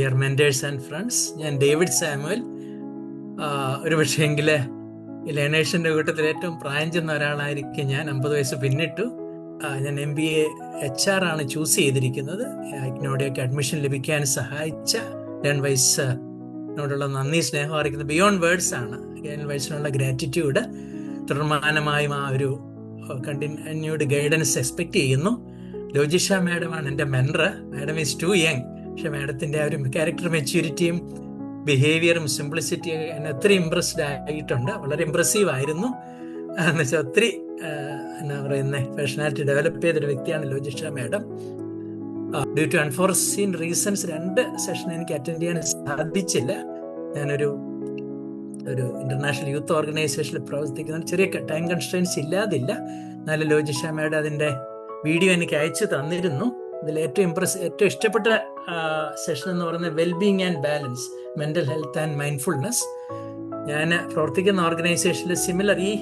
Dear mentors and friends ഞാൻ David Samuel. ഒരു പക്ഷേങ്കിൽ ലേണേഴ്സിന്റെ കൂട്ടത്തിൽ ഏറ്റവും പ്രായം ചെന്ന ഒരാളായിരിക്കും ഞാൻ അമ്പത് വയസ്സ് പിന്നിട്ടു. ഞാൻ M B A H R ആണ് ചൂസ് ചെയ്തിരിക്കുന്നത്. ഇഗ്നോടെയൊക്കെ അഡ്മിഷൻ ലഭിക്കാൻ സഹായിച്ച ലേൺ വൈസിനോടുള്ള നന്ദി സ്നേഹം അറിയിക്കുന്നത് ബിയോണ്ട് വേർഡ്സ് ആണ്. ലേൺ വൈസിനുള്ള ഗ്രാറ്റിറ്റ്യൂഡ് തുടർമാനമായും ആ ഒരു കണ്ടിന്യൂഡ് ഗൈഡൻസ് എക്സ്പെക്ട് ചെയ്യുന്നു. ലോജിഷ മാഡമാണ് എന്റെ mentor madam is too young പക്ഷെ മാഡത്തിന്റെ ആ ഒരു ക്യാരക്ടർ മെച്യൂരിറ്റിയും ബിഹേവിയറും സിംപ്ലിസിറ്റിയും എന്നെ ഒത്തിരി ഇമ്പ്രസ്ഡ് ആയിട്ടുണ്ട്. വളരെ ഇമ്പ്രസീവ് ആയിരുന്നു. എന്ന് വെച്ചാൽ ഒത്തിരി എന്നാ പറയുന്നത് പേഴ്സണാലിറ്റി ഡെവലപ്പ് ചെയ്തൊരു വ്യക്തിയാണ് Lojisha madam. Due to unforeseen reasons രണ്ട് സെഷൻ എനിക്ക് അറ്റൻഡ് ചെയ്യാൻ സാധിച്ചില്ല. ഞാനൊരു ഒരു ഇന്റർനാഷണൽ യൂത്ത് ഓർഗനൈസേഷനിൽ പ്രവർത്തിക്കുന്ന ചെറിയ ടൈം കൺസ്ട്രെയിൻസ് ഇല്ലാതില്ല. എന്നാലും ലോജിഷ മാഡം അതിന്റെ വീഡിയോ എനിക്ക് അയച്ചു തന്നിരുന്നു. ഇതിൽ ഏറ്റവും ഇമ്പ്രസ് ഏറ്റവും ഇഷ്ടപ്പെട്ട സെഷൻ എന്ന് പറയുന്നത് wellbeing and balance mental health and mindfulness ഞാൻ പ്രവർത്തിക്കുന്ന ഓർഗനൈസേഷനിൽ സിമിലർ ഈ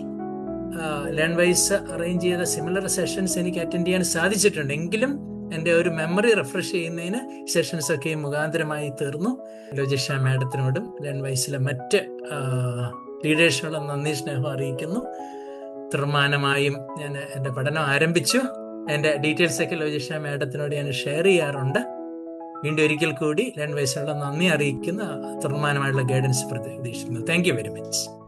ലേൺ വൈസ് അറേഞ്ച് ചെയ്ത സിമിലർ സെഷൻസ് എനിക്ക് അറ്റൻഡ് ചെയ്യാൻ സാധിച്ചിട്ടുണ്ട്. എങ്കിലും എന്റെ ഒരു മെമ്മറി റിഫ്രഷ് ചെയ്യുന്നതിന് സെഷൻസ് ഒക്കെ മുഖാന്തരമായി തീർന്നു. ലോജിഷ മാഡത്തിനോടും ലേൺ വൈസിലെ മറ്റ് ലീഡേഴ്സിനോടും നന്ദി സ്നേഹം അറിയിക്കുന്നു. തീർമാനമായും ഞാൻ എന്റെ പഠനം ആരംഭിച്ചു. എന്റെ ഡീറ്റെയിൽസ് ഒക്കെ ലോജിഷ മേഡത്തിനോട് ഞാൻ ഷെയർ ചെയ്യാറുണ്ട്. വീണ്ടും ഒരിക്കൽ കൂടി ലേൺ വയസ്സുള്ള നന്ദി അറിയിക്കുന്ന തുറമാനമായിട്ടുള്ള ഗൈഡൻസ് പ്രതീക്ഷിക്കുന്നു. Thank you very much